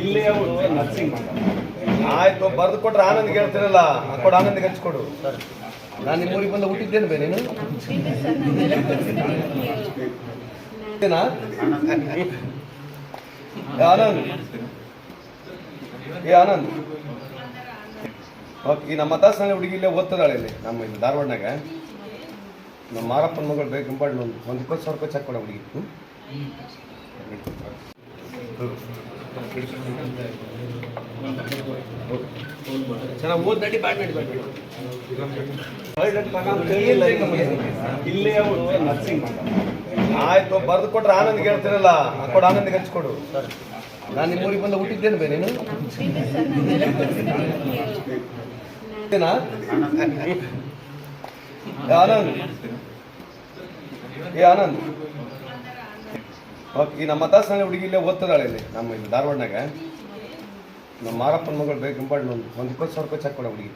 ಇಲ್ಲೇ ಅವರು ನರ್ಸಿಂಗ್ ಆಯ್ತು, ಬರ್ದು ಕೊಟ್ರೆ ಆನಂದ್ ಹೇಳ್ತಿರಲ್ಲ. ಕೊಡು ಆನಂದ್ ಹಚ್ಕೊಡು. ನಾನು ನಿಮ್ಮ ಊರಿಗೆ ಬಂದು ಹುಟ್ಟಿದ್ದೇನೆ ಬೇರೆ ಆನಂದ್. ಏ, ಆನಂದ್. ಓಕೆ, ಈ ನಮ್ಮ ಮತಾಸನ ಹುಡುಗಿ ಇಲ್ಲೇ ಓದ್ತದಾಳೆ ಇಲ್ಲಿ, ನಮ್ಮ ಇಲ್ಲಿ ಧಾರವಾಡನಾಗ. ನಮ್ಮ ಮಾರಪ್ಪನ ಮಗಳು ಬೇಕು ಇಂಪಾರ್ಟೆಂಟ್ ಒಂದು ಒಂದು ಇಪ್ಪತ್ತು ಸಾವಿರ ರೂಪಾಯಿ ಚೆಕ್ ಕೊಡ ಹುಡುಗಿ. ಚೆನ್ನಾಗಿ ಓದ್ ಇಲ್ಲೇ ಆಯ್ತು, ಬರ್ದು ಕೊಟ್ರೆ ಆನಂದ್ ಹೇಳ್ತಿರಲ್ಲ ಕೊಡು ಆನಂದ್ ಹಚ್ಕೊಡು. ನಾನು ನಿಮ್ಮ ಊರಿಗೆ ಬಂದು ಹುಟ್ಟಿದ್ದೇನೆ ಬೇ ನೀನು? ಆನಂದ್. ಏ, ಆನಂದ್. ಓಕೆ, ಈ ನಮ್ಮ ಮತಾಸನ ಹುಡುಗಿ ಇಲ್ಲೇ ಓದ್ತದಾಳೆ ಇಲ್ಲಿ, ನಮ್ಮ ಇಲ್ಲಿ ಧಾರವಾಡನಾಗ. ನಮ್ಮ ಮಾರಪ್ಪನ ಮಗಳು ಬೇಕು ಇಂಪಾರ್ಟೆಂಟ್ ಒಂದು ಒಂದು ಇಪ್ಪತ್ತು ಸಾವಿರ ರೂಪಾಯಿ ಚೆಕ್ ಕೊಡ ಹುಡುಗಿ.